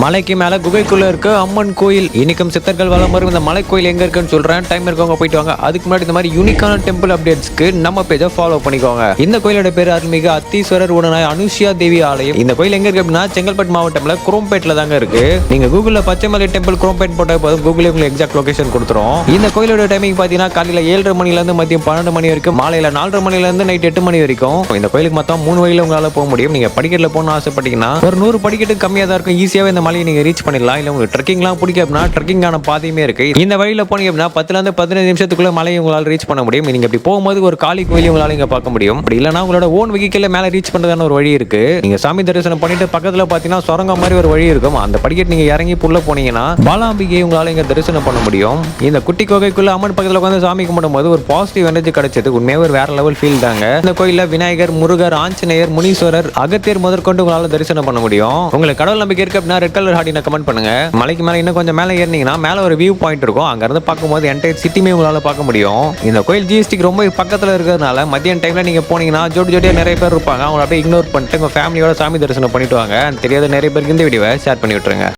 மலைக்கு மேல குகைக்குள்ள இருக்க அம்மன் கோயில். இன்னைக்கும் சித்தர்கள் வளம் வரும் இந்த மலை கோயில் எங்க இருக்குன்னு சொல்றேன். டைம் இருக்கவங்க போயிட்டு வாங்க. அதுக்கு முன்னாடி இந்த மாதிரி யூனிக்கான டெம்பிள் அப்டேட்ஸ்க்கு நம்ம பேஜை ஃபாலோ பண்ணிக்கோங்க. இந்த கோயிலோட பேர் அருள்மிகு அத்தீஸ்வரர் உடனாய் அனுஷியா தேவி ஆலயம். இந்த கோயில் எங்க இருக்கு அப்படின்னா செங்கல்பட்டு மாவட்டம்ல குரோம்பேட்ல தாங்க இருக்கு. நீங்க கூகுள்ல பச்சைமலை டெம்பிள் குரோம்பேட் போட்டால் போதும். கூகுளே உங்களுக்கு எக்ஸாக்ட் லொகேஷன் கொடுத்துரும். இந்த கோயிலோட டைமிங் பாத்தீங்கன்னா காலையில ஏழரை மணில இருந்து மதியம் பன்னெண்டு மணி வரைக்கும் மாலையில நாலரை மணில இருந்து நைட் எட்டு மணி வரைக்கும். இந்த கோயிலுக்கு மொத்தம் மூணு வழியில உங்களால போக முடியும். நீங்க படிக்கட்டுல போகணும்னு ஆசைப்பட்டீங்கன்னா ஒரு நூறு படிக்கட்டு கம்மியா தான் இருக்கும் ஈஸியாவே இந்த மலையை நீங்க ரீச் பண்ணிடலாம். இல்ல உங்களுக்கு ட்ரெக்கிங்லாம் பிடிக்கும் அப்படின்னா ட்ரெக்கிங்கான பாதையுமே இருக்கு. இந்த வழியில போனீங்க அப்படின்னா பத்துல இருந்து பதினஞ்சு நிமிஷத்துக்குள்ளே மலையை உங்களால் ரீச் பண்ண முடியும். நீங்க இப்படி போகும்போது ஒரு காளி கோயிலையும் உங்களால இங்க பார்க்க முடியும். அப்படி இல்லைன்னா உங்களோட ஓன் வெஹிக்கிள் மேலே ரீச் பண்ணுறதான ஒரு வழி இருக்கு. நீங்க சாமி தரிசனம் பண்ணிட்டு பக்கத்துல பாத்தீங்கன்னா சுரங்கம் மாதிரி ஒரு வழி இருக்கும். அந்த படிக்கட்டு நீங்க இறங்கி புள்ள போனீங்கன்னா பாலாம்பிகை உங்களால இங்கே தரிசனம் பண்ண முடியும். இந்த குட்டி கோகைக்குள்ள அம்மன் பக்கத்தில் உட்காந்து சாமி கும்பிடும்போது ஒரு பாசிட்டிவ் எனர்ஜி கிடைச்சது. உண்மையாக ஒரு வேற லெவல் ஃபீல் தாங்க. இந்த கோயிலில் விநாயகர் முருகர் ஆஞ்சநேயர் முனீஸ்வரர் அகத்தியர் முதற்கொண்டு உங்களால தரிசனம் பண்ண முடியும். உங்களுக்கு கடவுள் நம்பிக்கை இருக்கு அப்படின்னா ரெட் கலர் ஹார்டினை கமெண்ட் பண்ணுங்க. மலைக்கு மேல இன்னும் கொஞ்சம் மேல ஏறினீங்கன்னா மேல ஒரு வியூ பாயிண்ட் இருக்கும். அங்க இருந்து பார்க்கும்போது என்டையர் சிட்டியுமே உங்களால பார்க்க முடியும். இந்த கோயில் ஜிஎஸ்டிக்கு ரொம்ப பக்கத்துல இருக்கிறதுனால மதியம் டைம்ல நீங்க போனீங்கன்னா ஜோடி ஜோடியா நிறைய பேர் இருப்பாங்க. அவங்கள அப்படியே இக்னோர் பண்ணிட்டு உங்க ஃபேமிலியோட சாமி தரிசனம் பண்ணிட்டு வாங்க. தெரியாத நிறைய பேருக்கு இந்த வீடியோவை ஷேர் பண்ணி விட்டுருங்க.